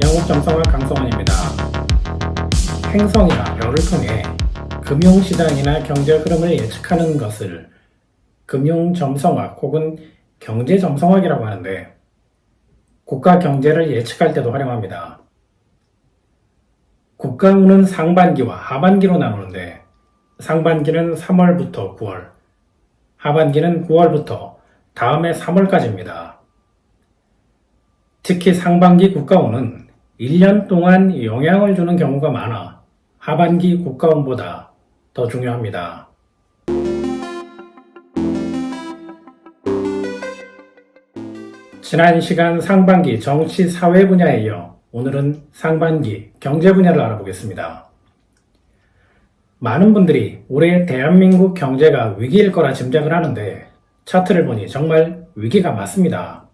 영국 점성학 강성원입니다. 행성이나 별을 통해 금융시장이나 경제 흐름을 예측하는 것을 금융점성학 혹은 경제점성학이라고 하는데 국가 경제를 예측할 때도 활용합니다. 국가운은 상반기와 하반기로 나누는데 상반기는 3월부터 9월, 하반기는 9월부터 다음해 3월까지입니다. 특히 상반기 국가운은 1년 동안 영향을 주는 경우가 많아 하반기 국가운보다 더 중요합니다. 지난 시간 상반기 정치 사회 분야에 이어 오늘은 상반기 경제 분야를 알아보겠습니다. 많은 분들이 올해 대한민국 경제가 위기일 거라 짐작을 하는데 차트를 보니 정말 위기가 맞습니다.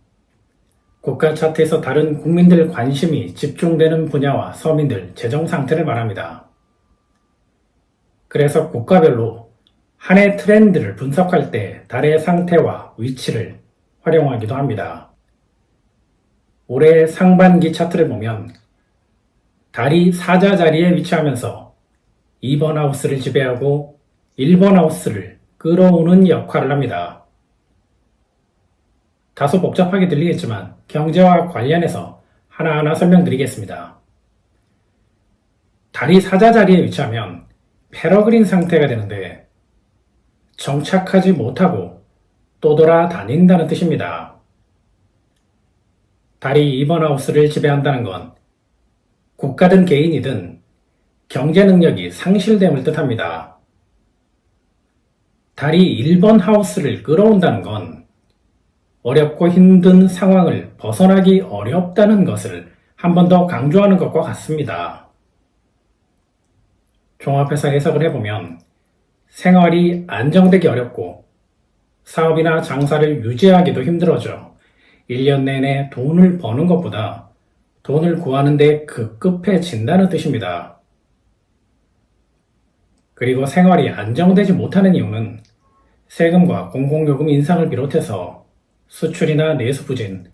국가 차트에서 다른 국민들 관심이 집중되는 분야와 서민들 재정 상태를 말합니다. 그래서 국가별로 한 해 트렌드를 분석할 때 달의 상태와 위치를 활용하기도 합니다. 올해 상반기 차트를 보면 달이 사자 자리에 위치하면서 2번 하우스를 지배하고 1번 하우스를 끌어오는 역할을 합니다. 다소 복잡하게 들리겠지만 경제와 관련해서 하나하나 설명드리겠습니다. 달이 사자 자리에 위치하면 패러그린 상태가 되는데 정착하지 못하고 또 돌아 다닌다는 뜻입니다. 달이 2번 하우스를 지배한다는 건 국가든 개인이든 경제 능력이 상실됨을 뜻합니다. 달이 1번 하우스를 끌어온다는 건 어렵고 힘든 상황을 벗어나기 어렵다는 것을 한 번 더 강조하는 것과 같습니다. 종합해서 해석을 해보면 생활이 안정되기 어렵고 사업이나 장사를 유지하기도 힘들어져 1년 내내 돈을 버는 것보다 돈을 구하는데 급급해진다는 뜻입니다. 그리고 생활이 안정되지 못하는 이유는 세금과 공공요금 인상을 비롯해서 수출이나 내수 부진,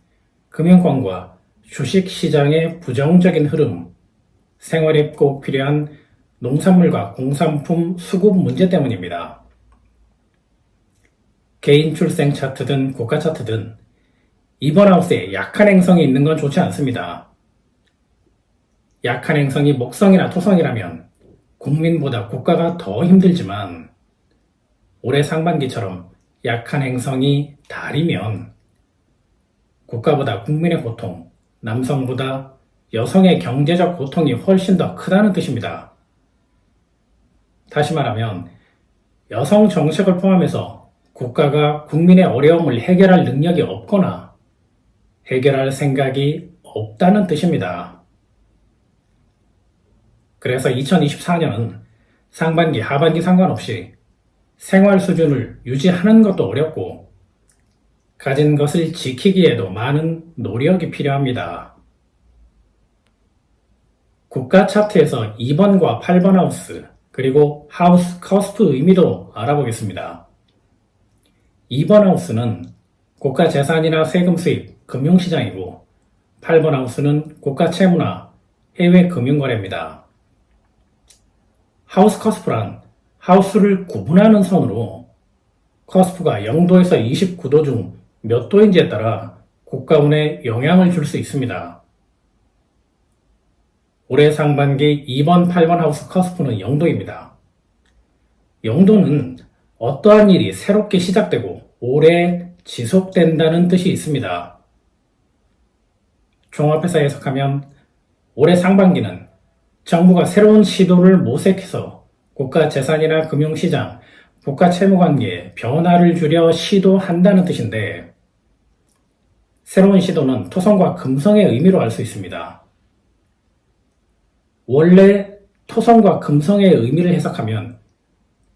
금융권과 주식 시장의 부정적인 흐름, 생활에 꼭 필요한 농산물과 공산품 수급 문제 때문입니다. 개인 출생 차트든 국가 차트든 이번 하우스에 약한 행성이 있는 건 좋지 않습니다. 약한 행성이 목성이나 토성이라면 국민보다 국가가 더 힘들지만 올해 상반기처럼 약한 행성이 달이면 국가보다 국민의 고통, 남성보다 여성의 경제적 고통이 훨씬 더 크다는 뜻입니다. 다시 말하면 여성 정책을 포함해서 국가가 국민의 어려움을 해결할 능력이 없거나 해결할 생각이 없다는 뜻입니다. 그래서 2024년은 상반기, 하반기 상관없이 생활 수준을 유지하는 것도 어렵고 가진 것을 지키기에도 많은 노력이 필요합니다. 국가 차트에서 2번과 8번 하우스, 그리고 하우스 커스프 의미도 알아보겠습니다. 2번 하우스는 국가 재산이나 세금 수입, 금융시장이고 8번 하우스는 국가 채무나 해외 금융거래입니다. 하우스 커스프란 하우스를 구분하는 선으로 커스프가 0도에서 29도 중 몇 도인지에 따라 국가운에 영향을 줄 수 있습니다. 올해 상반기 2번, 8번 하우스 커스프는 0도입니다. 0도는 어떠한 일이 새롭게 시작되고 오래 지속된다는 뜻이 있습니다. 종합해서 해석하면 올해 상반기는 정부가 새로운 시도를 모색해서 국가 재산이나 금융시장, 국가 채무 관계에 변화를 주려 시도한다는 뜻인데 새로운 시도는 토성과 금성의 의미로 알 수 있습니다. 원래 토성과 금성의 의미를 해석하면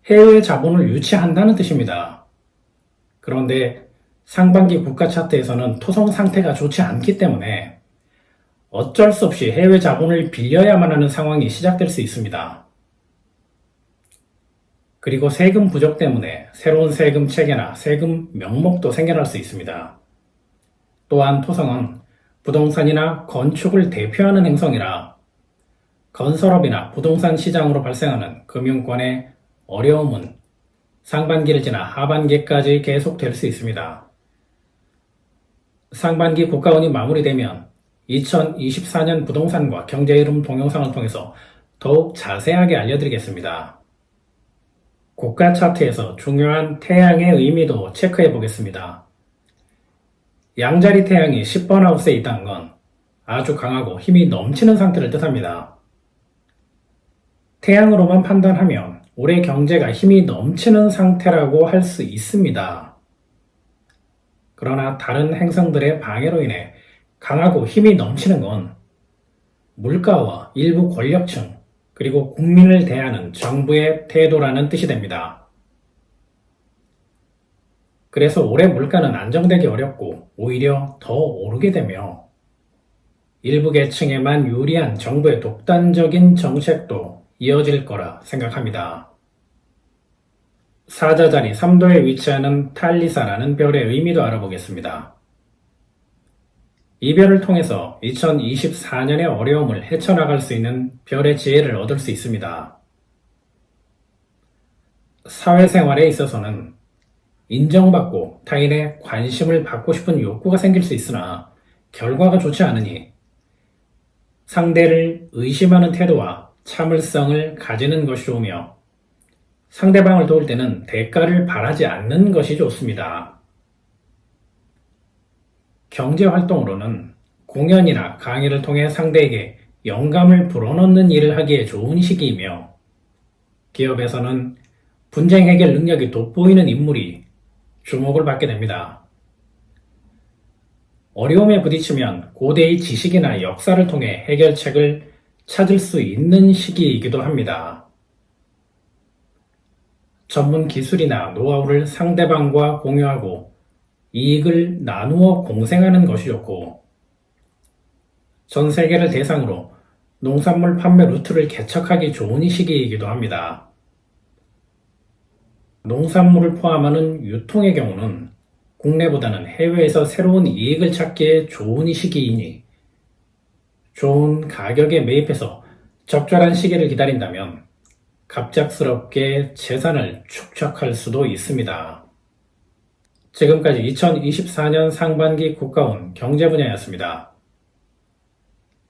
해외 자본을 유치한다는 뜻입니다. 그런데 상반기 국가 차트에서는 토성 상태가 좋지 않기 때문에 어쩔 수 없이 해외 자본을 빌려야만 하는 상황이 시작될 수 있습니다. 그리고 세금 부족 때문에 새로운 세금 체계나 세금 명목도 생겨날 수 있습니다. 또한 토성은 부동산이나 건축을 대표하는 행성이라 건설업이나 부동산 시장으로 발생하는 금융권의 어려움은 상반기를 지나 하반기까지 계속될 수 있습니다. 상반기 국가운이 마무리되면 2024년 부동산과 경제 흐름 동영상을 통해서 더욱 자세하게 알려드리겠습니다. 국가 차트에서 중요한 태양의 의미도 체크해 보겠습니다. 양자리 태양이 10번 하우스에 있다는 건 아주 강하고 힘이 넘치는 상태를 뜻합니다. 태양으로만 판단하면 올해 경제가 힘이 넘치는 상태라고 할 수 있습니다. 그러나 다른 행성들의 방해로 인해 강하고 힘이 넘치는 건 물가와 일부 권력층, 그리고 국민을 대하는 정부의 태도라는 뜻이 됩니다. 그래서 올해 물가는 안정되기 어렵고 오히려 더 오르게 되며 일부 계층에만 유리한 정부의 독단적인 정책도 이어질 거라 생각합니다. 사자자리 3도에 위치하는 탈리사라는 별의 의미도 알아보겠습니다. 이 별을 통해서 2024년의 어려움을 헤쳐나갈 수 있는 별의 지혜를 얻을 수 있습니다. 사회생활에 있어서는 인정받고 타인의 관심을 받고 싶은 욕구가 생길 수 있으나 결과가 좋지 않으니 상대를 의심하는 태도와 참을성을 가지는 것이 좋으며 상대방을 도울 때는 대가를 바라지 않는 것이 좋습니다. 경제 활동으로는 공연이나 강의를 통해 상대에게 영감을 불어넣는 일을 하기에 좋은 시기이며 기업에서는 분쟁 해결 능력이 돋보이는 인물이 주목을 받게 됩니다. 어려움에 부딪히면 고대의 지식이나 역사를 통해 해결책을 찾을 수 있는 시기이기도 합니다. 전문 기술이나 노하우를 상대방과 공유하고 이익을 나누어 공생하는 것이 좋고 전 세계를 대상으로 농산물 판매 루트를 개척하기 좋은 시기이기도 합니다. 농산물을 포함하는 유통의 경우는 국내보다는 해외에서 새로운 이익을 찾기에 좋은 시기이니 좋은 가격에 매입해서 적절한 시기를 기다린다면 갑작스럽게 재산을 축적할 수도 있습니다. 지금까지 2024년 상반기 국가운 경제 분야였습니다.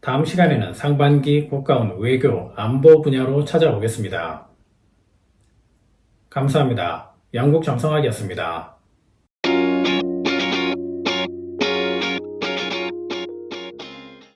다음 시간에는 상반기 국가운 외교, 안보 분야로 찾아오겠습니다. 감사합니다. 영국 정성학이었습니다.